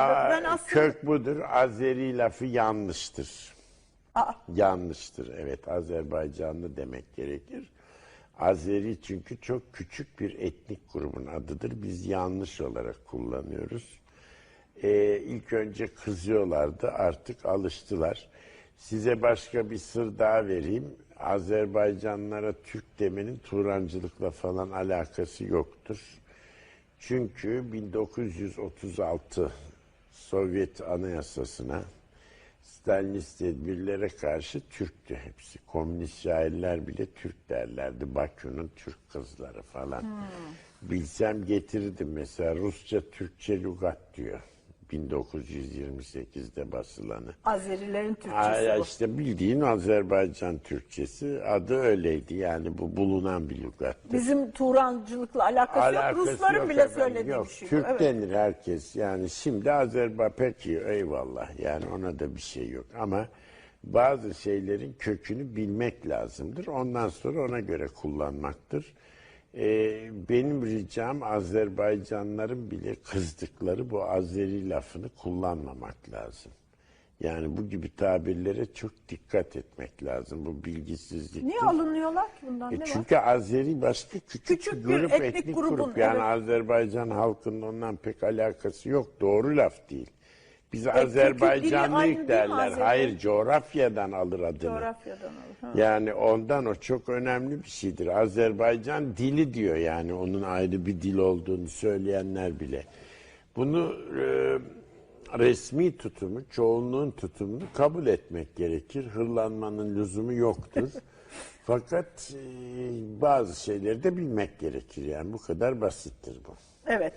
Ben aslında Kök budur. Azeri lafı yanlıştır. Aa, Yanlıştır. Evet Azerbaycanlı demek gerekir. Azeri çünkü çok küçük bir etnik grubun adıdır. Biz yanlış olarak kullanıyoruz. Ee, ilk önce kızıyorlardı artık alıştılar. Size başka bir sır daha vereyim. Azerbaycanlara Türk demenin Turancılıkla falan alakası yoktur. Çünkü 1936 Sovyet Anayasası'na Stalinist tedbirlere karşı Türktü hepsi. Komünist şairler bile Türk derlerdi. Bakü'nün Türk kızları falan. Bilsem getirirdim mesela Rusça Türkçe lügat diyor. 1928'de basılanı. Azerilerin Aa, Türkçesi bu. işte bildiğin Azerbaycan Türkçesi adı öyleydi yani bu bulunan bir lügattır. Bizim Turancılıkla alakası, yok. Rusların yok bile efendim, söylediği yok. bir şey. Türk Evet. denir herkes. Yani şimdi Azerbaycan peki eyvallah. Yani ona da bir şey yok. Ama bazı şeylerin kökünü bilmek lazımdır. Ondan sonra ona göre kullanmaktır. Ee, benim ricam Azerbaycanların bile kızdıkları bu Azeri lafını kullanmamak lazım. Yani bu gibi tabirlere çok dikkat etmek lazım. Bu bilgisizlik. Niye alınıyorlar ki bundan? E ne var? çünkü Azeri başka küçük, Küçük bir grup, etnik etnik, grubun, grup. Yani evet. Azerbaycan halkının ondan pek alakası yok. Doğru laf değil. Biz E, Azerbaycanlıyık derler. Hayır, coğrafyadan alır adını. Coğrafyadan alır. Ha. Yani ondan o çok önemli bir şeydir. Azerbaycan dili diyor yani onun ayrı bir dil olduğunu söyleyenler bile. Bunu e, resmi tutumu, çoğunluğun tutumunu kabul etmek gerekir. Hırlanmanın lüzumu yoktur. Fakat e, bazı şeyleri de bilmek gerekir yani bu kadar basittir bu. Evet.